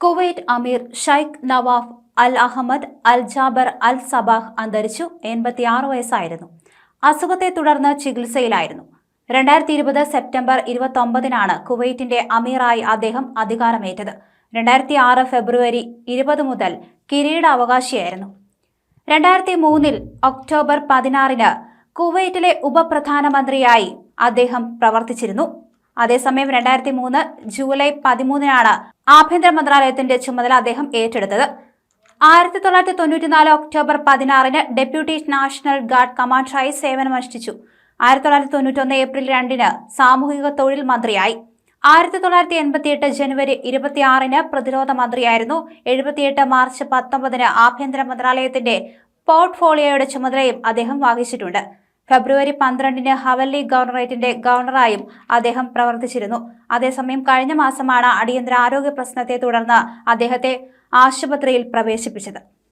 Kuwait അമീർ Sheikh Nawaf Al Ahmad Al Jaber Al Sabah അന്തരിച്ചു. എൺപത്തിയാറ് വയസ്സായിരുന്നു. അസുഖത്തെ തുടർന്ന് ചികിത്സയിലായിരുന്നു. രണ്ടായിരത്തി ഇരുപത് സെപ്റ്റംബർ ഇരുപത്തൊമ്പതിനാണ് കുവൈറ്റിന്റെ അമീറായി അദ്ദേഹം അധികാരമേറ്റത്. രണ്ടായിരത്തി ആറ് ഫെബ്രുവരി ഇരുപത് മുതൽ കിരീടാവകാശിയായിരുന്നു. രണ്ടായിരത്തി മൂന്നിൽ ഒക്ടോബർ പതിനാറിന് കുവൈറ്റിലെ ഉപപ്രധാനമന്ത്രിയായി അദ്ദേഹം പ്രവർത്തിച്ചിരുന്നു. അതേസമയം രണ്ടായിരത്തി മൂന്ന് ജൂലൈ പതിമൂന്നിനാണ് ആഭ്യന്തര മന്ത്രാലയത്തിന്റെ ചുമതല അദ്ദേഹം ഏറ്റെടുത്തത്. ആയിരത്തി തൊള്ളായിരത്തി തൊണ്ണൂറ്റിനാല് ഒക്ടോബർ പതിനാറിന് ഡെപ്യൂട്ടി നാഷണൽ ഗാർഡ് കമാൻഡറായി സേവനമനുഷ്ഠിച്ചു. ആയിരത്തി തൊള്ളായിരത്തി തൊണ്ണൂറ്റൊന്ന് ഏപ്രിൽ രണ്ടിന് സാമൂഹിക തൊഴിൽ മന്ത്രിയായി. ആയിരത്തി തൊള്ളായിരത്തി എൺപത്തിയെട്ട് ജനുവരി ഇരുപത്തിയാറിന് പ്രതിരോധ മന്ത്രിയായിരുന്നു. എഴുപത്തിയെട്ട് മാർച്ച് പത്തൊമ്പതിന് ആഭ്യന്തര മന്ത്രാലയത്തിന്റെ പോർട്ട്ഫോളിയോയുടെ ചുമതലയും അദ്ദേഹം വഹിച്ചിട്ടുണ്ട്. ഫെബ്രുവരി പന്ത്രണ്ടിന് ഹവല്ലി ഗവർണറേറ്റിന്റെ ഗവർണറായും അദ്ദേഹം പ്രവർത്തിച്ചിരുന്നു. അതേസമയം കഴിഞ്ഞ മാസമാണ് അടിയന്തര ആരോഗ്യ പ്രശ്നത്തെ തുടർന്ന് അദ്ദേഹത്തെ ആശുപത്രിയിൽ പ്രവേശിപ്പിച്ചത്.